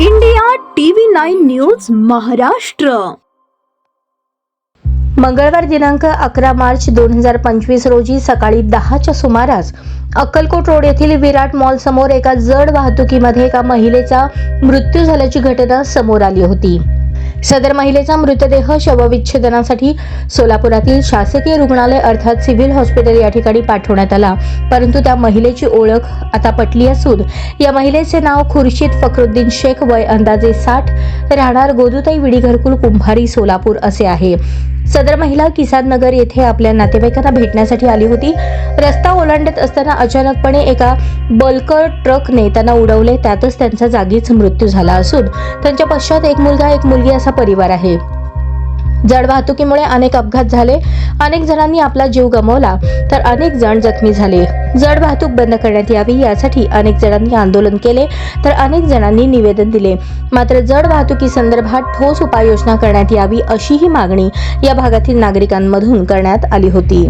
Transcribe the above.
India TV nine news Maharashtra. मंगळवार दिनांक अकरा मार्च दोन हजार पंचवीस रोजी सकाळी दहाच्या सुमारास अक्कलकोट रोड येथील विराट मॉल समोर एका जड वाहतुकीमध्ये एका महिलेचा मृत्यू झाल्याची घटना समोर आली होती. सदर महिलेचा मृतदेह शवविच्छेदनासाठी सोलापुरातील शासकीय रुग्णालय अर्थात सिव्हिल हॉस्पिटल या ठिकाणी पाठवण्यात आला. परंतु त्या महिलेची ओळख आता पटली असून या महिलेचे नाव खुर्शीद फखरुद्दीन शेख वय अंदाजे साठ राहणार गोदुताई विडी घरकुल कुंभारी सोलापूर असे आहे. सदर महिला किसान नगर येथे आपल्या नातेवाईकांना भेटण्यासाठी आली होती. रस्ता ओलांडत असताना अचानकपणे एका बल्कर ट्रकने त्यांना उडवले. त्यातच त्यांचा जागीच मृत्यू झाला असून त्यांच्या पश्चात एक मुलगा एक मुलगी असा परिवार आहे. जड वाहतुकीमुळे अनेक अपघात झाले. अनेक जणांनी आपला जीव गमावला तर अनेक जण जखमी झाले. जड वाहतूक बंद करण्यात यावी यासाठी अनेक जणांनी आंदोलन केले तर अनेक जणांनी निवेदन दिले. मात्र जड वाहतुकी संदर्भात ठोस उपाययोजना करण्यात यावी अशीही मागणी या भागातील नागरिकांमधून करण्यात आली होती.